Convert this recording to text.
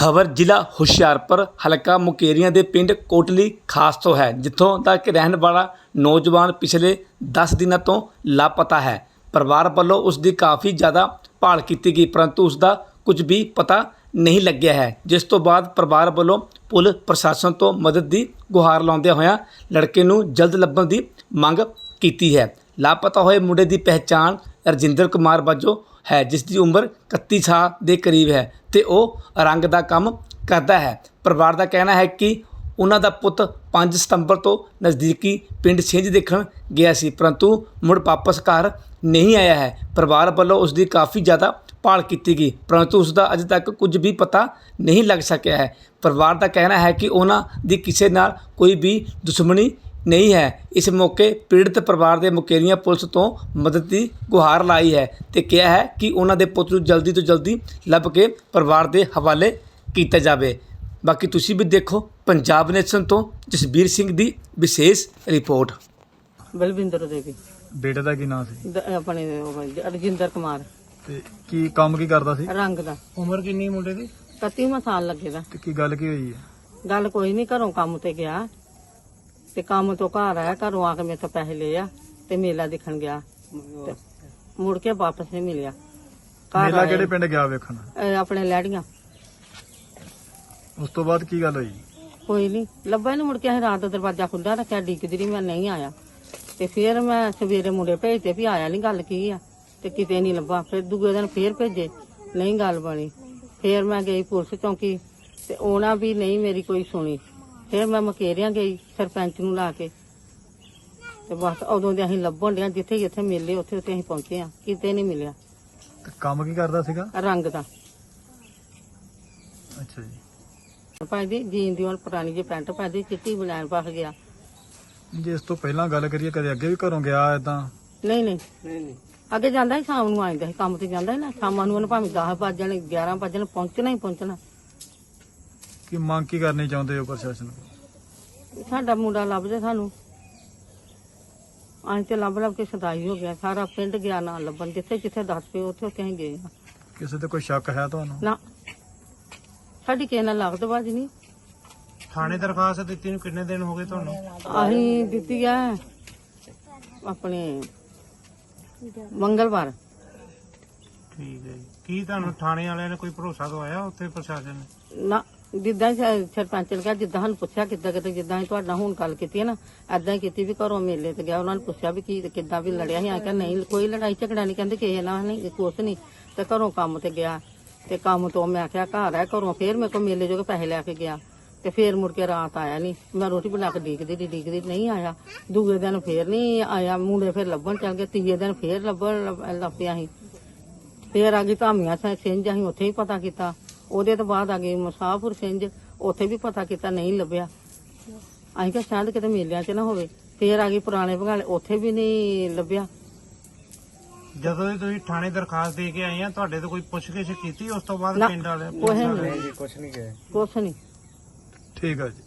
ਖਬਰ ਜ਼ਿਲ੍ਹਾ ਹੁਸ਼ਿਆਰਪੁਰ, ਹਲਕਾ ਮੁਕੇਰੀਆਂ ਦੇ ਪਿੰਡ ਕੋਟਲੀ ਖਾਸ ਤੋਂ ਹੈ, ਜਿੱਥੋਂ ਦਾ ਕਿ ਰਹਿਣ ਵਾਲਾ ਨੌਜਵਾਨ ਪਿਛਲੇ 10 ਦਿਨਾਂ ਤੋਂ ਲਾਪਤਾ ਹੈ। ਪਰਿਵਾਰ ਵੱਲੋਂ ਉਸ ਦੀ ਕਾਫੀ ਜ਼ਿਆਦਾ ਭਾਲ ਕੀਤੀ ਗਈ, ਪਰੰਤੂ ਉਸ ਦਾ ਕੁਝ ਵੀ ਪਤਾ ਨਹੀਂ ਲੱਗਿਆ ਹੈ। ਜਿਸ ਤੋਂ ਬਾਅਦ ਪਰਿਵਾਰ ਵੱਲੋਂ ਪੁਲਿਸ ਪ੍ਰਸ਼ਾਸਨ ਤੋਂ ਮਦਦ ਦੀ ਗੁਹਾਰ ਲਾਉਂਦਿਆਂ ਹੋਇਆਂ ਲੜਕੇ ਨੂੰ ਜਲਦ ਲੱਭਣ ਦੀ ਮੰਗ ਕੀਤੀ ਹੈ। ਲਾਪਤਾ ਹੋਏ ਮੁੰਡੇ ਦੀ ਪਹਿਚਾਣ ਰਜਿੰਦਰ ਕੁਮਾਰ ਵਜੋਂ ਹੈ ਜਿਸ ਦੀ ਉਮਰ 31 ਸਾਲ ਦੇ ਕਰੀਬ ਹੈ ਤੇ ਉਹ ਰੰਗ ਦਾ ਕੰਮ ਕਰਦਾ ਹੈ। ਪਰਿਵਾਰ ਦਾ ਕਹਿਣਾ ਹੈ ਕਿ ਉਹਨਾਂ ਦਾ ਪੁੱਤ 5 ਸਤੰਬਰ ਤੋਂ ਨਜ਼ਦੀਕੀ ਪਿੰਡ ਛਿੰਝ ਦੇਖਣ ਗਿਆ ਸੀ, ਪਰੰਤੂ ਮੁੜ ਵਾਪਸ ਘਰ ਨਹੀਂ ਆਇਆ ਹੈ। ਪਰਿਵਾਰ ਵੱਲੋਂ ਉਸ ਦੀ ਕਾਫੀ ਜ਼ਿਆਦਾ ਭਾਲ ਕੀਤੀ ਗਈ, ਪਰੰਤੂ ਉਸ ਦਾ ਅਜੇ ਤੱਕ ਕੁਝ ਵੀ ਪਤਾ ਨਹੀਂ ਲੱਗ ਸਕਿਆ ਹੈ। ਪਰਿਵਾਰ ਦਾ ਕਹਿਣਾ ਹੈ ਕਿ ਉਹਨਾਂ ਦੀ ਕਿਸੇ ਨਾਲ ਕੋਈ ਵੀ ਦੁਸ਼ਮਣੀ ਨਹੀਂ ਹੈ। ਇਸ ਮੌਕੇ ਪੀੜਤ ਪਰਿਵਾਰ ਦੇ ਮੁਕੇਰੀਆਂ ਪੁਲਿਸ ਤੋਂ ਮਦਦ ਦੀ ਗੁਹਾਰ ਲਾਈ ਹੈ ਤੇ ਕਿਹਾ ਹੈ ਕਿ ਉਹਨਾਂ ਦੇ ਪੁੱਤ ਨੂੰ ਜਲਦੀ ਤੋਂ ਜਲਦੀ ਲੱਭ ਕੇ ਪਰਿਵਾਰ ਦੇ ਹਵਾਲੇ ਕੀਤਾ ਜਾਵੇ। ਬਾਕੀ ਤੁਸੀਂ ਵੀ ਦੇਖੋ ਪੰਜਾਬ ਨੇਸ਼ਨ ਤੋਂ ਜਸਬੀਰ ਸਿੰਘ ਦੀ ਵਿਸ਼ੇਸ਼ ਰਿਪੋਰਟ। ਬਲਵਿੰਦਰ ਦੇਵੀ। ਬੇਟੇ ਦਾ ਕੀ ਨਾਂ ਸੀ? ਦ- ਆਪਣੇ ਉਹ ਰਜਿੰਦਰ ਕੁਮਾਰ। ਤੇ ਕੀ ਕੰਮ ਕੀ ਕਰਦਾ ਸੀ? ਰੰਗ ਦਾ। ਉਮਰ ਕਿੰਨੀ ਮੁੰਡੇ ਦੀ? 31 ਸਾਲ ਲੱਗੇਗਾ ਤੇ ਕੀ ਗੱਲ ਕੀ ਹੋਈ ਹੈ? ਗੱਲ ਕੋਈ ਨਹੀਂ ਘਰੋਂ ਕੰਮ ਤੇ ਗਿਆ। ਤੇ ਕੰਮ ਤੋਂ ਘਰ ਆਇਆ ਘਰੋਂ ਆ ਕੇ ਮੇਰੇ ਤੋਂ ਪੈਸੇ ਲਏ ਆ ਤੇ ਮੇਲਾ ਦੇਖਣ ਗਿਆ। ਤੇ ਮੁੜ ਕੇ ਵਾਪਸ ਨਹੀਂ ਮਿਲਿਆ। ਘਰ ਮੇਲਾ ਕਿਹੜੇ ਪਿੰਡ ਗਿਆ ਵੇਖਣ? ਇਹ ਆਪਣੇ ਲੈੜੀਆਂ ਉਸ ਤੋਂ ਬਾਅਦ ਕੀ ਗੱਲ ਹੋਈ? ਕੋਈ ਨਹੀਂ ਲੱਭਾ ਨਹੀਂ ਮੁੜ ਕੇ ਅਸੀਂ ਰਾਤ ਦਾ ਦਰਵਾਜ਼ਾ ਖੁੱਲ੍ਹਾ ਰੱਖਿਆ ਡਿੱਗਦੀ ਰਹੀ ਮੈਂ ਨਹੀਂ ਆਇਆ। ਤੇ ਫਿਰ ਮੈਂ ਸਵੇਰੇ ਮੁੰਡੇ ਭੇਜਤੇ ਵੀ ਆਇਆ ਨਹੀਂ ਗੱਲ ਕੀ ਆ? ਤੇ ਕਿਤੇ ਨਹੀਂ ਲੱਭਾ। ਫਿਰ ਦੂਜੇ ਦਿਨ ਫੇਰ ਭੇਜੇ ਨਹੀਂ ਗੱਲ ਬਣੀ। ਫਿਰ ਮੈਂ ਗਈ ਪੁਲਿਸ ਚੌਂਕੀ ਤੇ ਉਹਨਾਂ ਵੀ ਨਹੀਂ ਮੇਰੀ ਕੋਈ ਸੁਣੀ। ਫਿਰ ਮੈਂ ਮਕੇਰੀਆਂ ਗਈ ਸਰਪੰਚ ਨੂੰ ਲਾ ਕੇ। ਤੇ ਬਸ ਉਦੋਂ ਦੇ ਅਸੀਂ ਲੱਭਣ ਡਿਆ ਜਿੱਥੇ ਜਿੱਥੇ ਮਿਲੇ ਉੱਥੇ ਉੱਥੇ ਅਸੀਂ ਪਹੁੰਚੇ ਆ ਕਿਤੇ ਨਹੀਂ ਮਿਲਿਆ। ਤੇ ਕੰਮ ਕੀ ਕਰਦਾ ਸੀਗਾ? ਰੰਗ ਦਾ। ਅੱਛਾ ਜੀ। ਪਾਈਦੀ ਜੀਨ ਦੀ ਹੁਣ ਪੁਰਾਣੀ ਜਿਹੀ ਪੈਂਟ ਪਾਈਦੀ ਚਿੱਟੀ ਬਲੈਣ ਪਾ ਗਿਆ। ਜੇ ਇਸ ਤੋਂ ਪਹਿਲਾਂ ਗੱਲ ਕਰੀਏ ਕਦੇ ਅੱਗੇ ਵੀ ਘਰੋਂ ਗਿਆ ਇਦਾਂ ਨਹੀਂ ਨਹੀਂ। ਨਹੀਂ ਅੱਗੇ ਜਾਂਦਾ ਸੀ ਸ਼ਾਮ ਨੂੰ ਆਇਂਦਾ ਸੀ। ਕੰਮ ਤੇ ਜਾਂਦਾ ਸੀ ਨਾ। ਸ਼ਾਮਾਂ ਨੂੰ ਉਹਨੇ ਭਾਵੇਂ 10 ਵਜਣ 11 ਵਜਣ ਪਹੁੰਚਣਾ ਹੀ ਪਹੁੰਚਣਾ। ਕੀ ਮੰਗ ਕੀ ਕਰਨੀ ਚਾਹੁੰਦੇ ਹੋ ਪ੍ਰਸ਼ਾਸਨ ਕੋਲ? ਸਾਡਾ ਮੁੰਡਾ ਲੱਭ ਜੇ ਸਾਨੂੰ। ਆਂ ਤੇ ਲੱਭ ਲੱਭ ਕੇ ਸਦਾਈ ਹੋ ਗਿਆ। ਸਾਰਾ ਪਿੰਡ ਗਿਆ ਨਾ ਲੱਭਣ। ਜਿੱਥੇ ਜਿੱਥੇ ਦੱਸ ਪਏ ਉੱਥੇ ਉੱਥੇ ਅਸੀਂ ਗਏ ਹਾਂ। ਕਿਸੇ ਤੇ ਕੋਈ ਸ਼ੱਕ ਹੈ ਤੁਹਾਨੂੰ? ਨਾ। ਸਾਡੀ ਕਿਸੇ ਨਾਲ ਲੱਗਦ ਬਾਜ ਨਹੀਂ। ਥਾਣੇ ਦਰਖਾਸਤ ਦਿੱਤੀ ਨੂੰ ਕਿੰਨੇ ਦਿਨ ਹੋ ਗਏ ਤੁਹਾਨੂੰ? ਅਸੀਂ ਦਿੱਤੀ ਆ ਆਪਣੇ ਮੰਗਲਵਾਰ। ਠੀਕ ਹੈ ਜੀ। ਕੀ ਤੁਹਾਨੂੰ ਥਾਣੇ ਵਾਲਿਆਂ ਨੇ ਕੋਈ ਭਰੋਸਾ ਦਵਾਇਆ ਉੱਥੇ ਪ੍ਰਸ਼ਾਸਨ ਨੇ? ਨਾ। ਜਿੱਦਾਂ ਹੀ ਸ- ਸਰਪੰਚ ਨੇ ਕਿਹਾ, ਜਿੱਦਾਂ ਸਾਨੂੰ ਪੁੱਛਿਆ ਕਿੱਦਾਂ ਕਿਤੇ, ਜਿੱਦਾਂ ਅਸੀਂ ਤੁਹਾਡਾ ਹੁਣ ਗੱਲ ਕੀਤੀ ਹੈ ਨਾ ਐਦਾਂ ਹੀ ਕੀਤੀ ਵੀ ਘਰੋਂ ਮੇਲੇ ਤੇ ਗਿਆ, ਉਹਨਾਂ ਨੇ ਪੁੱਛਿਆ ਵੀ ਕੀ, ਕਿੱਦਾਂ ਵੀ ਲੜਿਆ ਸੀ ਆ ਕਿ ਨਹੀਂ, ਕੋਈ ਲੜਾਈ ਝਗੜਾ ਨਹੀਂ, ਕਹਿੰਦੇ ਕਿਸੇ ਨਾਲ ਨਹੀਂ, ਕੁਛ ਨਹੀਂ, ਤੇ ਘਰੋਂ ਕੰਮ ਤੇ ਗਿਆ, ਤੇ ਕੰਮ ਤੋਂ ਮੈਂ ਆਖਿਆ, ਘਰ ਆ ਘਰੋਂ, ਫੇਰ ਮੇਰੇ ਕੋਲ ਮੇਲੇ ਜੋਗੇ ਪੈਸੇ ਲੈ ਕੇ ਗਿਆ, ਤੇ ਫੇਰ ਮੁੜ ਕੇ ਰਾਤ ਆਇਆ ਨਹੀਂ, ਮੈਂ ਰੋਟੀ ਬਣਾ ਕੇ ਡੀਕਦੀ ਦੀ ਡੀਕਦੀ ਨਹੀਂ ਆਇਆ ਦੂਜੇ ਦਿਨ ਫੇਰ ਨਹੀਂ ਆਇਆ, ਮੁੰਡੇ ਫੇਰ ਲੱਭਣ ਚੱਲ ਗਏ ਤੀਜੇ ਦਿਨ ਫੇਰ ਲੱਭਣ ਲੱਭ- ਲੱਭਿਆ ਸੀ, ਫੇਰ ਆ ਗਈ ਧਾਮੀਆਂ ਸਿੰਘ ਸਿੰਘ ਅਸੀਂ ਉੱਥੇ ਹੀ ਪਤਾ ਕੀਤਾ ਉਹਦੇ ਤੋਂ ਬਾਅਦ ਆ ਗਈ ਮੁਸਾਫਰ ਸਿੰਘ ਉੱਥੇ ਵੀ ਪਤਾ ਕੀਤਾ ਨਹੀਂ ਲੱਭਿਆ। ਅਸੀਂ ਕਿਹਾ ਸ਼ਾਇਦ ਕਿਤੇ ਮੇਲਿਆਂ 'ਚ ਨਾ ਹੋਵੇ ਫੇਰ ਆ ਗਈ ਪੁਰਾਣੇ ਭਗਾਲੇ ਉੱਥੇ ਵੀ ਨਹੀਂ ਲੱਭਿਆ। ਜਦੋਂ ਤੁਸੀਂ ਥਾਣੇ ਦਰਖਾਸਤ ਦੇ ਕੇ ਆਏ ਆ ਤੁਹਾਡੇ ਤੋਂ ਕੋਈ ਪੁੱਛਗਿੱਛ ਕੀਤੀ ਉਸ ਤੋਂ ਬਾਅਦ ਨਾ, ਪਿੰਡ ਵਾਲੇ ਕੁਛ ਨਹੀਂ। ਕੁਛ ਨਹੀਂ ਕੁਛ ਨਹੀਂ। ਠੀਕ ਹੈ ਜੀ।